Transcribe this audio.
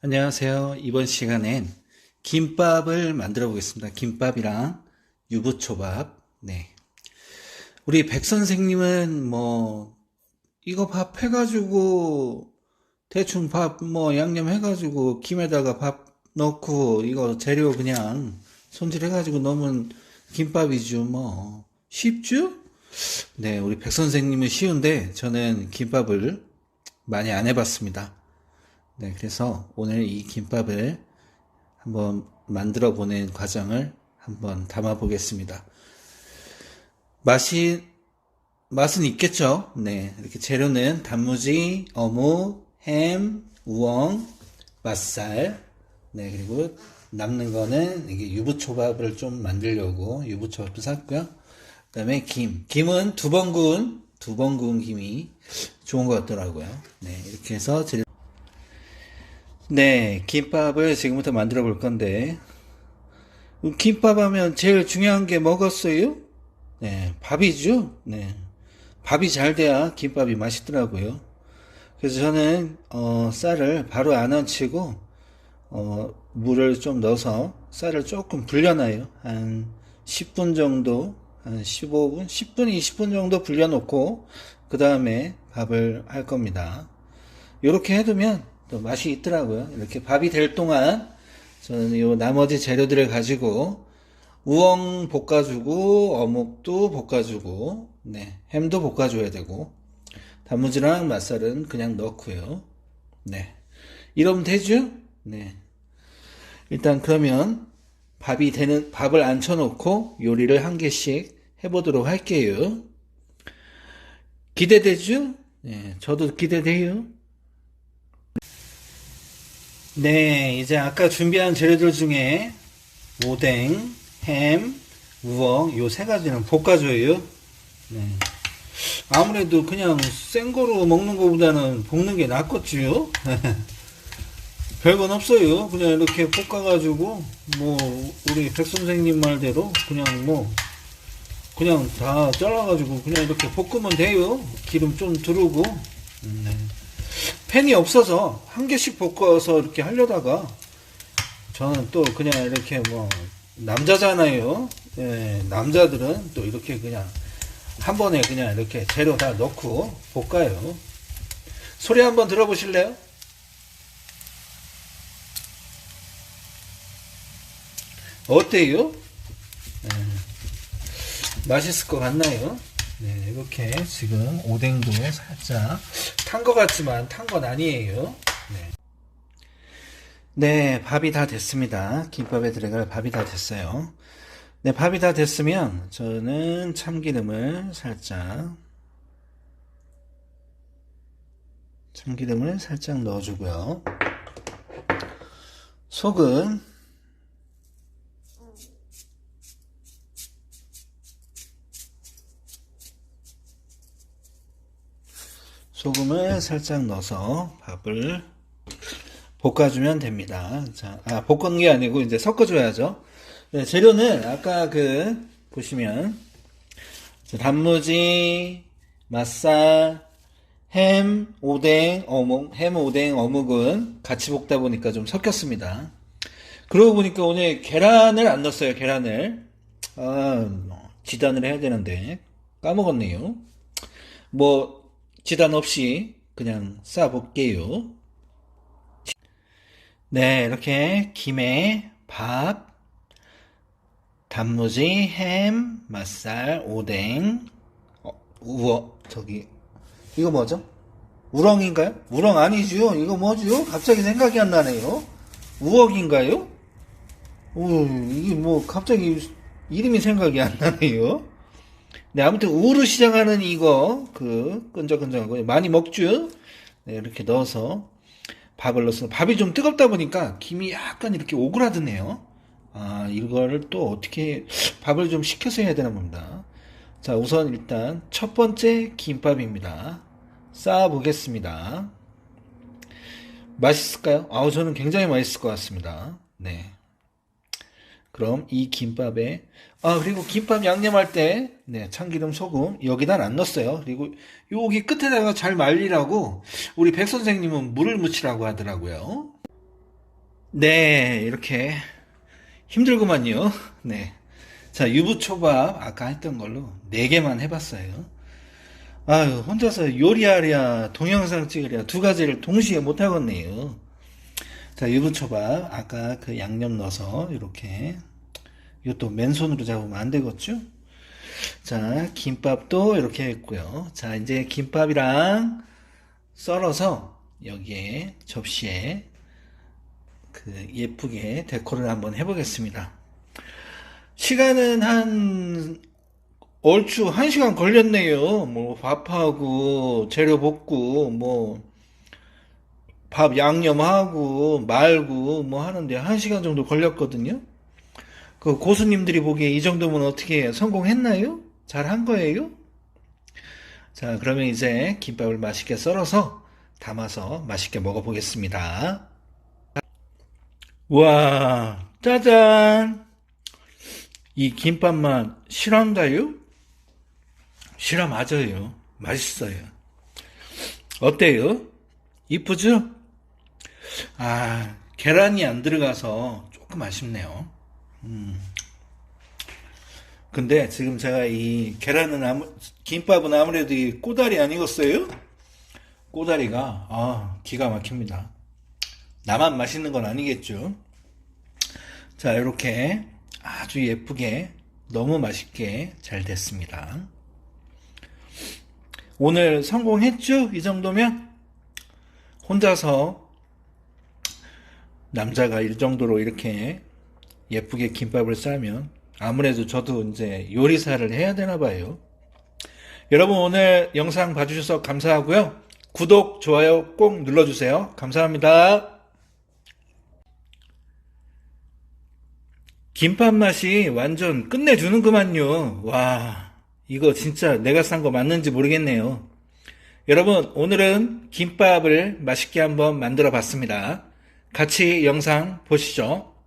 안녕하세요. 이번 시간엔 김밥을 만들어 보겠습니다. 김밥이랑 유부초밥. 네. 우리 백 선생님은 뭐, 이거 밥 해가지고, 대충 밥 뭐 양념 해가지고, 김에다가 밥 넣고, 이거 재료 그냥 손질 해가지고 넣으면 김밥이죠. 뭐, 쉽죠? 네, 우리 백 선생님은 쉬운데, 저는 김밥을 많이 안 해봤습니다. 네, 그래서 오늘 이 김밥을 한번 만들어 보는 과정을 한번 담아 보겠습니다. 맛이, 맛은 있겠죠? 네, 이렇게 재료는 단무지, 어묵, 햄, 우엉, 맛살, 네, 그리고 남는 거는 이게 유부초밥을 좀 만들려고 유부초밥도 샀고요. 그 다음에 김. 김은 두 번 구운, 두 번 구운 김이 좋은 것 같더라고요. 네, 이렇게 해서 재료 네, 김밥을 지금부터 만들어 볼 건데, 김밥 하면 제일 중요한 게 뭐겠어요? 네, 밥이죠? 네. 밥이 잘 돼야 김밥이 맛있더라고요. 그래서 저는, 어, 쌀을 바로 안 얹히고, 어, 물을 좀 넣어서 쌀을 조금 불려놔요. 한 10분 정도, 한 15분, 10분, 20분 정도 불려놓고, 그 다음에 밥을 할 겁니다. 이렇게 해두면 또 맛이 있더라고요. 이렇게 밥이 될 동안 저는 요 나머지 재료들을 가지고 우엉 볶아주고 어묵도 볶아주고 네 햄도 볶아줘야 되고 단무지랑 맛살은 그냥 넣고요. 네 이러면 되죠? 네 일단 그러면 밥이 되는 밥을 앉혀놓고 요리를 한 개씩 해보도록 할게요. 기대되죠? 네 저도 기대돼요. 네, 이제 아까 준비한 재료들 중에 오뎅, 햄, 우엉 요 세 가지는 볶아줘요. 네. 아무래도 그냥 생거로 먹는 것보다는 볶는 게 낫겠지요. 별건 없어요. 그냥 이렇게 볶아가지고 뭐 우리 백 선생님 말대로 그냥 뭐 그냥 다 잘라가지고 그냥 이렇게 볶으면 돼요. 기름 좀 두르고. 네. 팬이 없어서 한 개씩 볶아서 이렇게 하려다가 저는 또 그냥 이렇게 뭐 남자잖아요. 예, 남자들은 또 이렇게 그냥 한 번에 그냥 이렇게 재료 다 넣고 볶아요. 소리 한번 들어보실래요? 어때요? 예, 맛있을 것 같나요? 네, 이렇게 지금 오뎅도 살짝 탄 것 같지만 탄 건 아니에요. 네. 네, 밥이 다 됐습니다. 김밥에 들어갈 밥이 다 됐어요. 네, 밥이 다 됐으면 저는 참기름을 살짝 참기름을 살짝 넣어주고요. 소금 소금을 살짝 넣어서 밥을 볶아주면 됩니다. 자, 아, 볶은 게 아니고 이제 섞어줘야죠. 네, 재료는 아까 그, 보시면, 단무지, 맛살, 햄, 오뎅, 어묵, 햄, 오뎅, 어묵은 같이 볶다 보니까 좀 섞였습니다. 그러고 보니까 오늘 계란을 안 넣었어요, 계란을. 아, 지단을 해야 되는데, 까먹었네요. 뭐, 지단 없이 그냥 싸볼게요. 네, 이렇게 김에 밥, 단무지, 햄, 맛살, 오뎅, 어, 우엉, 저기, 이거 뭐죠? 우렁인가요? 우렁 아니죠? 이거 뭐죠? 갑자기 생각이 안 나네요. 우엉인가요? 오, 이게 뭐, 갑자기 이름이 생각이 안 나네요. 네, 아무튼 우로 시작하는 이거 그 끈적끈적하고 많이 먹죠. 네, 이렇게 넣어서 밥을 넣어서 밥이 좀 뜨겁다 보니까 김이 약간 이렇게 오그라드네요. 아, 이거를 또 어떻게 밥을 좀 식혀서 해야 되나 봅니다. 자, 우선 일단 첫 번째 김밥입니다. 쌓아 보겠습니다. 맛있을까요? 아우, 저는 굉장히 맛있을 것 같습니다. 네. 그럼 이 김밥에 아 그리고 김밥 양념할 때 네, 참기름 소금 여기다 안 넣었어요. 그리고 여기 끝에다가 잘 말리라고 우리 백 선생님은 물을 묻히라고 하더라고요. 네, 이렇게 힘들구만요. 네. 자, 유부초밥 아까 했던 걸로 4개만 해봤어요. 아유, 혼자서 요리하랴, 동영상 찍으랴 두 가지를 동시에 못하겠네요. 자, 유부초밥 아까 그 양념 넣어서 이렇게 이것도 맨손으로 잡으면 안 되겠죠? 자, 김밥도 이렇게 했고요. 자, 이제 김밥이랑 썰어서 여기에 접시에 그 예쁘게 데코를 한번 해보겠습니다. 시간은 한 얼추 한 시간 걸렸네요. 뭐 밥하고 재료 볶고 뭐 밥 양념하고 말고 뭐 하는데 한 시간 정도 걸렸거든요. 그 고수님들이 보기에 이 정도면 어떻게 성공했나요? 잘한 거예요? 자, 그러면 이제 김밥을 맛있게 썰어서 담아서 맛있게 먹어보겠습니다. 와, 짜잔! 이 김밥만 실한가요? 실화 맞아요. 맛있어요. 어때요? 이쁘죠? 아, 계란이 안 들어가서 조금 아쉽네요. 음. 근데 지금 제가 이 계란은 아무, 김밥은 아무래도 이 꼬다리 안 익었어요? 꼬다리가, 아, 기가 막힙니다. 나만 맛있는 건 아니겠죠? 자, 이렇게 아주 예쁘게 너무 맛있게 잘 됐습니다. 오늘 성공했죠? 이 정도면? 혼자서 남자가 이 정도로 이렇게 예쁘게 김밥을 싸면 아무래도 저도 이제 요리사를 해야 되나 봐요. 여러분 오늘 영상 봐주셔서 감사하고요. 구독, 좋아요 꼭 눌러주세요. 감사합니다. 김밥 맛이 완전 끝내주는구만요. 와, 이거 진짜 내가 산 거 맞는지 모르겠네요. 여러분, 오늘은 김밥을 맛있게 한번 만들어 봤습니다. 같이 영상 보시죠.